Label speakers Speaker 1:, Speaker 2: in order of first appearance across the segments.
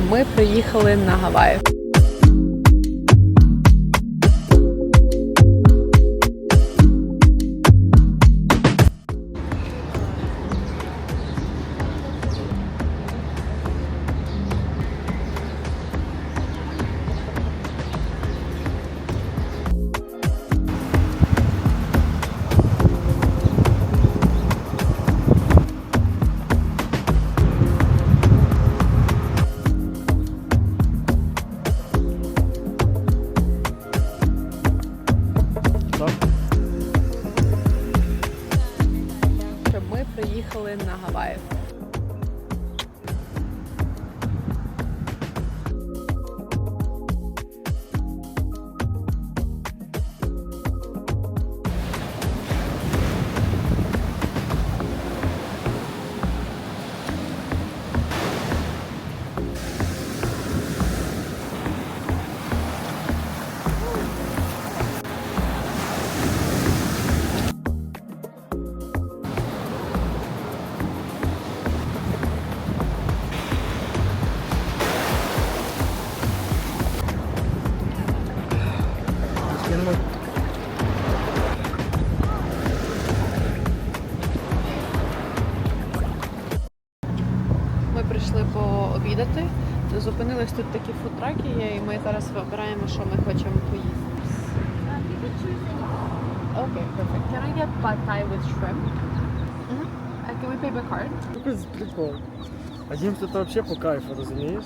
Speaker 1: Ми приїхали на Гаваї. Приїхали на Гаваї. By card?
Speaker 2: Какой прикол. Один тут вообще по кайфу, розумієш?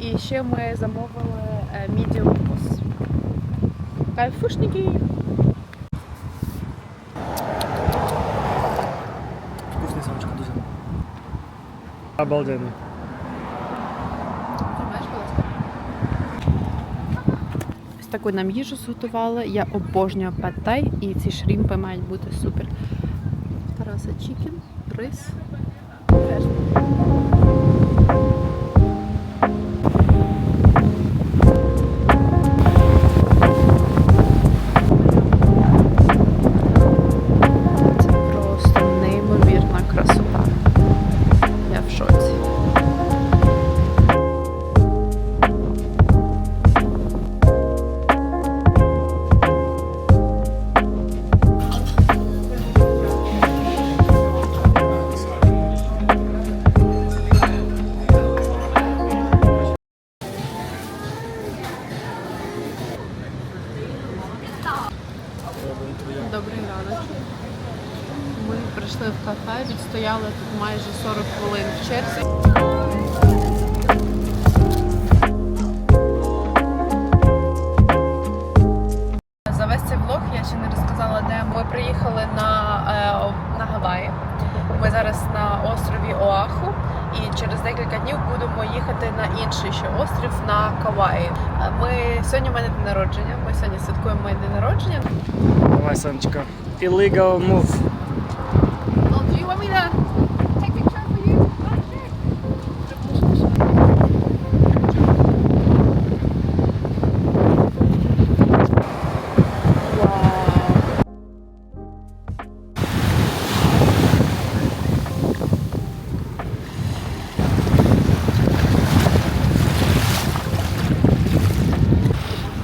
Speaker 1: І ще ми замовили е, medium. Кайфушники.
Speaker 2: Вкусний самочка дуже.
Speaker 1: Ласка? Ось таку нам їжу зготували. Я обожнюю пад-тай і ці шрімпи мають бути супер. Тараса чікен, surprise. Відстояли тут майже 40 хвилин в черзі. За весь цей влог я ще не розказала, де ми приїхали на, е, на Гаваї. Ми зараз на острові Оаху і через декілька днів будемо їхати на інший ще острів на Каваї. Е, Ми сьогодні в мене день народження. Ми сьогодні святкуємо моє день народження.
Speaker 2: Давай, Санечка. Illegal move.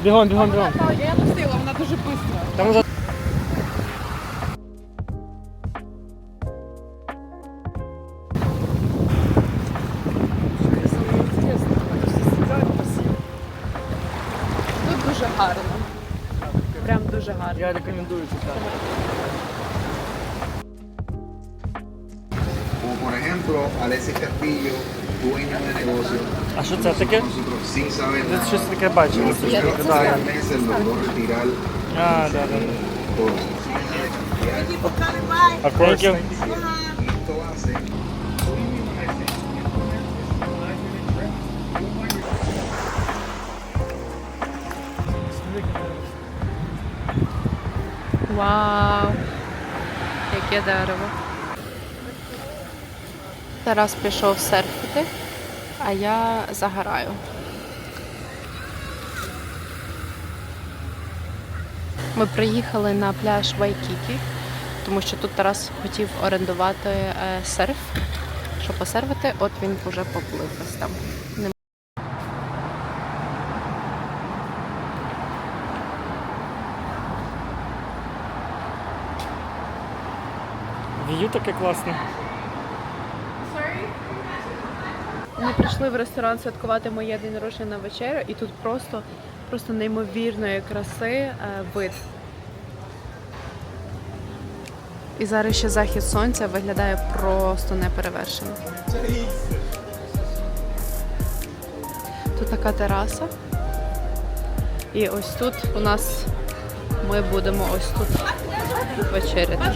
Speaker 2: Бігом, бігом, бігом.
Speaker 1: Я пустила, вона дуже швидко. Тут дуже гарно. Прям дуже гарно.
Speaker 2: Я рекомендую сюди.
Speaker 3: Como por ejemplo, Alexis Castillo, dueño de negocio,
Speaker 2: А що це таке?
Speaker 3: nosotros sin saber
Speaker 2: Десь щось таке бачив.
Speaker 3: En los primeros tres meses logró retirar
Speaker 2: А, да, да.
Speaker 3: todo.
Speaker 2: Thank you.
Speaker 3: Esto hace
Speaker 1: Вау! Яке дерево. Тарас пішов серфити, а я загораю. Ми приїхали на пляж Вайкікі, тому що тут Тарас хотів орендувати е, серф, що посервити, от він вже поплив ось там.
Speaker 2: Вію таке класне.
Speaker 1: Ми прийшли в ресторан святкувати моє день народження на вечерю, і тут просто, просто неймовірної краси е, вид. І зараз ще захід сонця виглядає просто неперевершено. Тут така тераса. І ось тут у нас ми будемо ось тут вечеряти.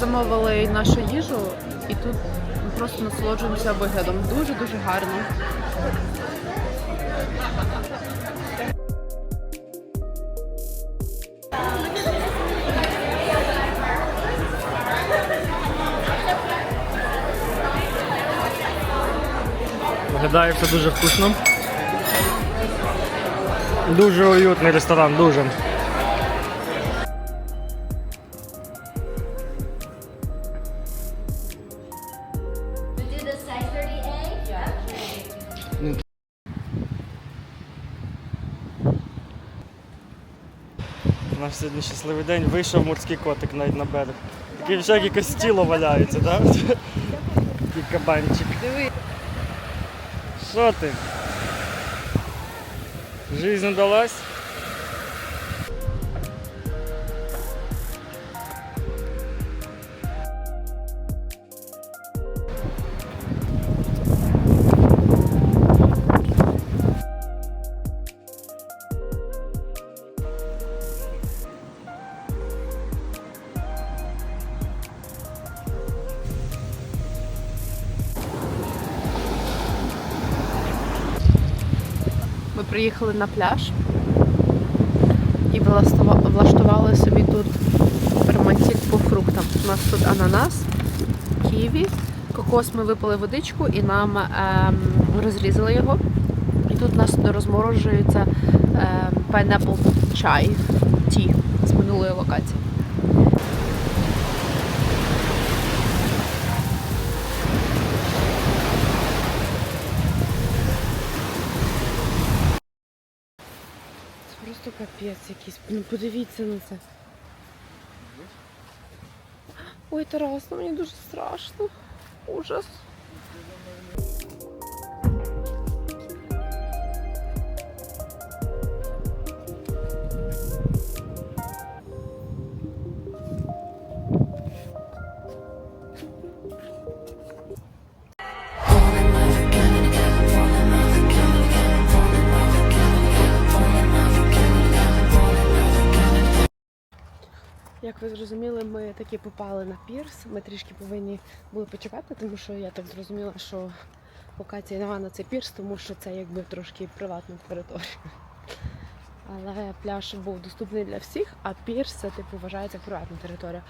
Speaker 1: Замовили нашу їжу, і тут просто насолоджуємося виглядом. Дуже дуже гарно.
Speaker 2: Виглядає все дуже вкусно. Дуже уютний ресторан, дуже. У нас сьогодні щасливий день. Вийшов морський котик навіть на берег. Такий вже якось тіло валяється, так? Такий кабанчик.
Speaker 1: Диви.
Speaker 2: Що ти? Жизнь удалась?
Speaker 1: Приїхали на пляж і влаштували собі тут романтик по фруктам. У нас тут ананас, ківі, кокос ми випили водичку і нам ем, розрізали його. І тут у нас розморожується ем, pineapple чай ті з минулої локації. Капець якийсь. Ну подивіться на це. Ой, Тарас, ну мені дуже страшно. Ужас. Як ви зрозуміли, ми таки попали на пірс. Ми трішки повинні були почекати, тому що я так зрозуміла, що локація нема на цей пірс, тому що це якби трошки приватна територія. Але пляж був доступний для всіх, а пірс це типу вважається приватна територія.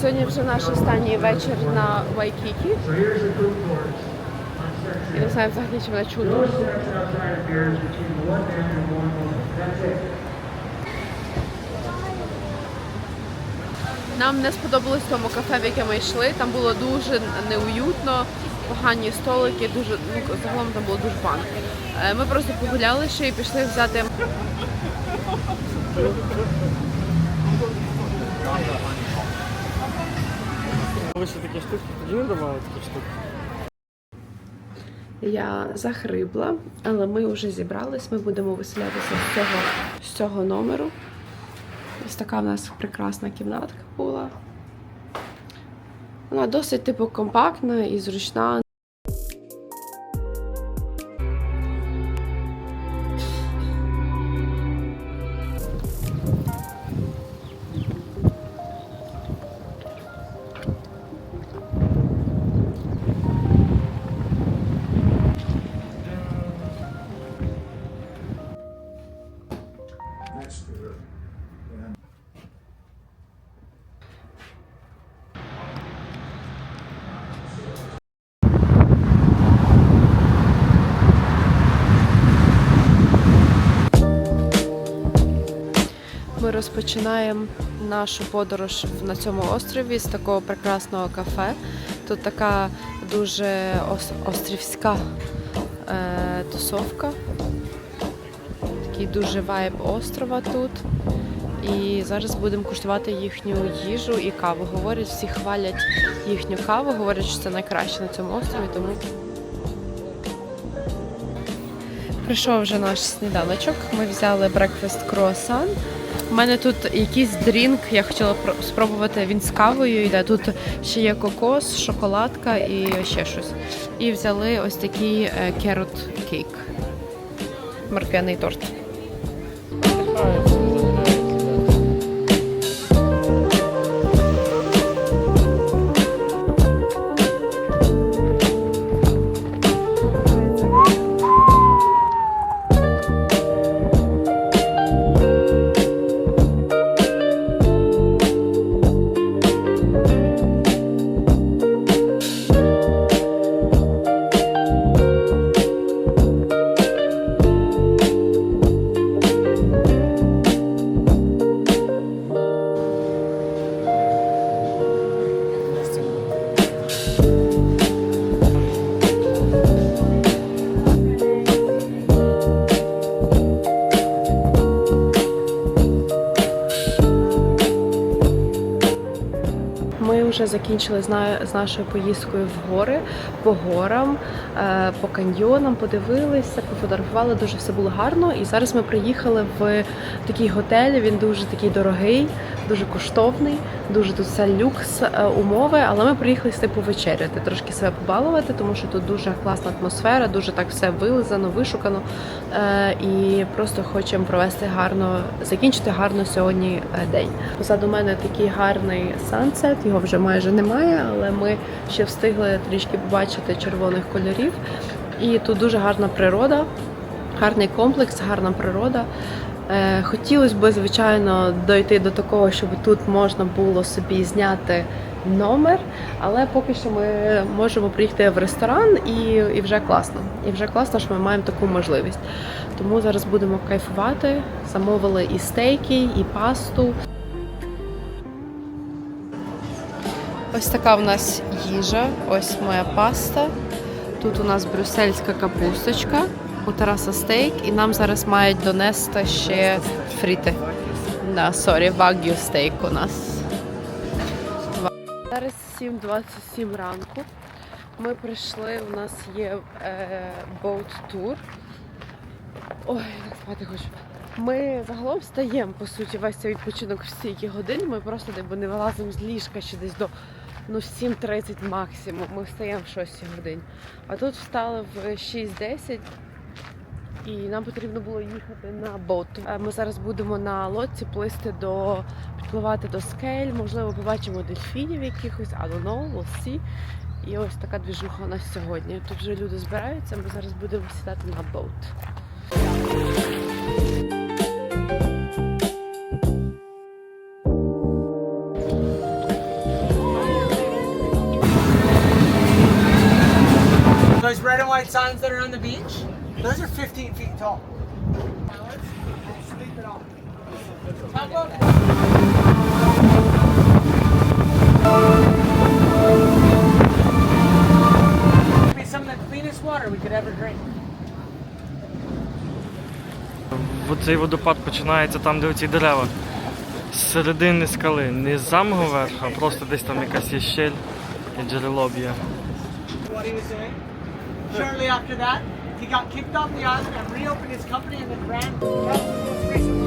Speaker 1: Сьогодні вже наш останній вечір на Вайкікі. І не знаю взагалі, чи мене чути. Нам не сподобалось тому кафе, в яке ми йшли. Там було дуже неуютно, погані столики, дуже ну загалом там було дуже погано. Е, Ми просто погуляли ще і пішли взяти
Speaker 2: Ви ще такі штуки тоді не давали такі штуки?
Speaker 1: Я захрибла, але ми вже зібрались. Ми будемо виселятися з цього, з цього номеру. Ось така в нас прекрасна кімнатка була. Вона досить типу компактна і зручна. Розпочинаємо нашу подорож на цьому острові з такого прекрасного кафе. Тут така дуже ос- острівська е, тусовка. Такий дуже вайб острова тут. І зараз будемо куштувати їхню їжу і каву. Говорять, всі хвалять їхню каву, говорять, що це найкраще на цьому острові, тому Прийшов вже наш сніданочок. Ми взяли брекфаст круасан. У мене тут якийсь дрінк, я хотіла про- спробувати він з кавою йде. Тут ще є кокос, шоколадка і ще щось. І взяли ось такий керот кейк. Морквяний торт. Вже закінчили з на- з нашою поїздкою в гори, по горам, е, по каньйонам, подивилися, пофотографували, дуже все було гарно. І зараз ми приїхали в такий готель. Він дуже такий дорогий, дуже коштовний, дуже тут все люкс е, умови. Але ми приїхали з типу вечеряти, трошки себе побалувати, тому що тут дуже класна атмосфера, дуже так все вилизано, вишукано. Е, І просто хочемо провести гарно, закінчити гарно сьогодні е, день. Позаду мене такий гарний сансет, його вже майже немає, але ми ще встигли трішки побачити червоних кольорів. І тут дуже гарна природа, гарний комплекс, гарна природа. Е, Хотілося б, звичайно, дойти до такого, щоб тут можна було собі зняти номер, але поки що ми можемо приїхати в ресторан і, і вже класно. І вже класно, що ми маємо таку можливість. Тому зараз будемо кайфувати. Замовили і стейки, і пасту. Ось така в нас їжа, ось моя паста. Тут у нас брюссельська капусточка, у Тараса стейк, і нам зараз мають донести ще фріти. Да, сорі, вагю стейк у нас. Зараз 7.27 ранку. Ми прийшли, у нас є е, boat tour. Ой, так спати хочу. Ми загалом встаємо, по суті, весь цей відпочинок в стільки годин. Ми просто типу, не вилазимо з ліжка ще десь до ну, 7.30 максимум. Ми встаємо в 6 годин. А тут встали в 6.10 і нам потрібно було їхати на бот. Е, Ми зараз будемо на лодці плисти до підпливати до скель. Можливо, побачимо дельфінів якихось, I don't. І ось така двіжуха у нас сьогодні. Тут вже люди збираються. Ми зараз будемо сідати на боут.
Speaker 4: Those red and white signs that are on the beach, those are 15 feet tall. Sleep it off. Be some of the cleanest water we could ever drink.
Speaker 2: Цей водопад починається там, де оці дерева. З середини скали. Не з самого верху, а просто десь там якась є щель і джерело б'є.
Speaker 4: Shortly after that, he got kicked off the island and reopened his company and then ran. Most recently.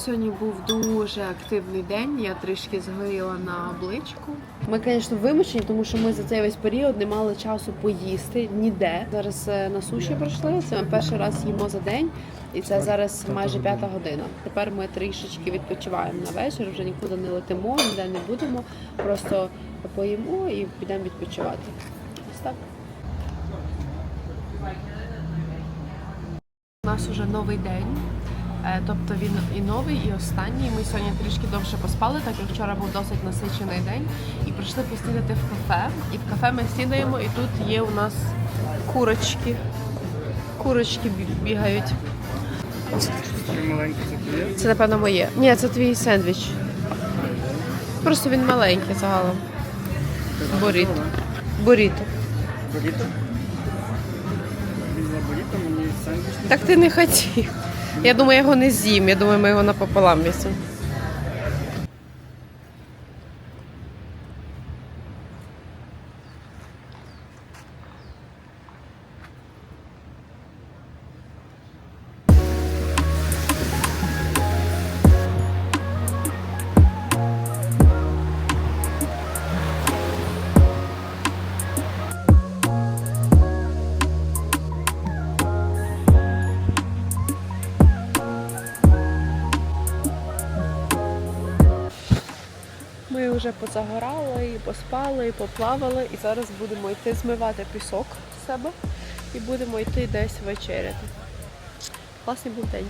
Speaker 1: Сьогодні був дуже активний день. Я трішки згоріла на обличку. Ми, звісно, вимучені, тому що ми за цей весь період не мали часу поїсти ніде. Зараз е, на суші прийшли. Це ми перший раз їмо за день, і це зараз майже п'ята година. Тепер ми трішечки відпочиваємо на вечір. Вже нікуди не летимо, ніде не будемо. Просто поїмо і підемо відпочивати. Ось так. У нас уже новий день. Е, Тобто він і новий, і останній. Ми сьогодні трішки довше поспали, так як вчора був досить насичений день. І прийшли поснідати в кафе. І в кафе ми снідаємо, і тут є у нас курочки. Курочки бігають. Це, напевно, моє. Ні, це твій сендвіч. Просто він маленький загалом. Боріто. Боріто.
Speaker 2: Буріто? Візьма буріто, мені сендвіч.
Speaker 1: Так ти не хотів. Я думаю, я його не з'їм. Я думаю, ми його напополам вісимо. Ми вже позагорали, і поспали, і поплавали, і зараз будемо йти змивати пісок з себе і будемо йти десь вечеряти. Класний був день.